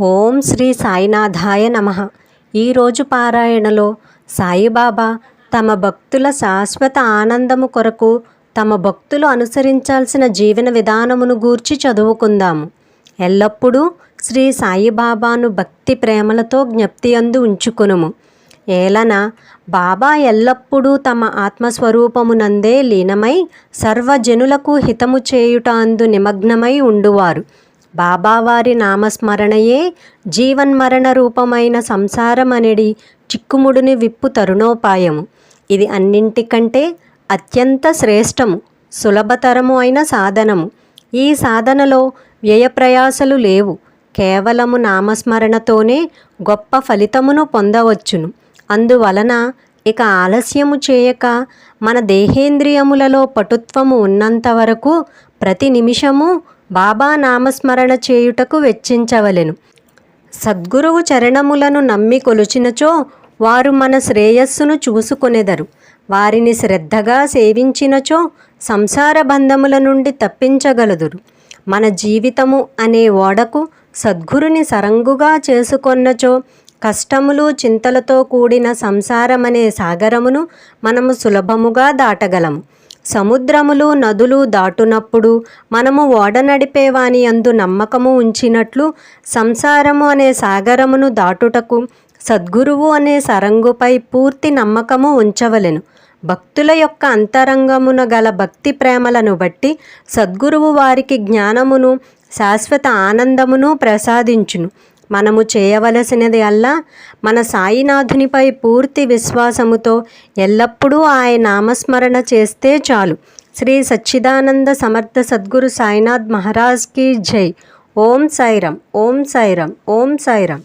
ఓం శ్రీ సాయినాథాయ నమ. ఈరోజు పారాయణలో సాయిబాబా తమ భక్తుల శాశ్వత ఆనందము కొరకు తమ భక్తులు అనుసరించాల్సిన జీవన విధానమును గూర్చి చదువుకుందాము. ఎల్లప్పుడూ శ్రీ సాయిబాబాను భక్తి ప్రేమలతో జ్ఞప్తి అందు ఉంచుకునుము. ఏలన బాబా ఎల్లప్పుడూ తమ ఆత్మస్వరూపమునందే లీనమై సర్వజనులకు హితము చేయుట అందు నిమగ్నమై ఉండువారు. బాబావారి నామస్మరణయే జీవన్మరణ రూపమైన సంసారమనడి చిక్కుముడిని విప్పు తరుణోపాయము. ఇది అన్నింటికంటే అత్యంత శ్రేష్టము సులభతరము అయిన సాధనము. ఈ సాధనలో వ్యయప్రయాసలు లేవు. కేవలము నామస్మరణతోనే గొప్ప ఫలితమును పొందవచ్చును. అందువలన ఇక ఆలస్యము చేయక మన దేహేంద్రియములలో పటుత్వము ఉన్నంత వరకు ప్రతి నిమిషము బాబా నామస్మరణ చేయుటకు వెచ్చించవలెను. సద్గురువు చరణములను నమ్మి కొలుచినచో వారు మన శ్రేయస్సును చూసుకొనెదరు. వారిని శ్రద్ధగా సేవించినచో సంసార బంధముల నుండి తప్పించగలదురు. మన జీవితము అనే ఓడకు సద్గురుని సరంగుగా చేసుకొన్నచో కష్టములు చింతలతో కూడిన సంసారమనే సాగరమును మనము సులభముగా దాటగలము. సముద్రములు నదులు దాటునప్పుడు మనము ఓడ నడిపేవాని అందు నమ్మకము ఉంచినట్లు సంసారము అనే సాగరమును దాటుటకు సద్గురువు అనే సరంగుపై పూర్తి నమ్మకము ఉంచవలెను. భక్తుల యొక్క అంతరంగమున గల భక్తి ప్రేమలను బట్టి సద్గురువు వారికి జ్ఞానమును శాశ్వత ఆనందమును ప్రసాదించును. మనము చేయవలసినది అల్లా. మన సాయినాథునిపై పూర్తి విశ్వాసముతో ఎల్లప్పుడూ ఆయన నామస్మరణ చేస్తే చాలు. శ్రీ సచ్చిదానంద సమర్థ సద్గురు సాయినాథ్ మహారాజ్కి జై. ఓం సాయిరం ఓం సాయిరం ఓం సాయిరం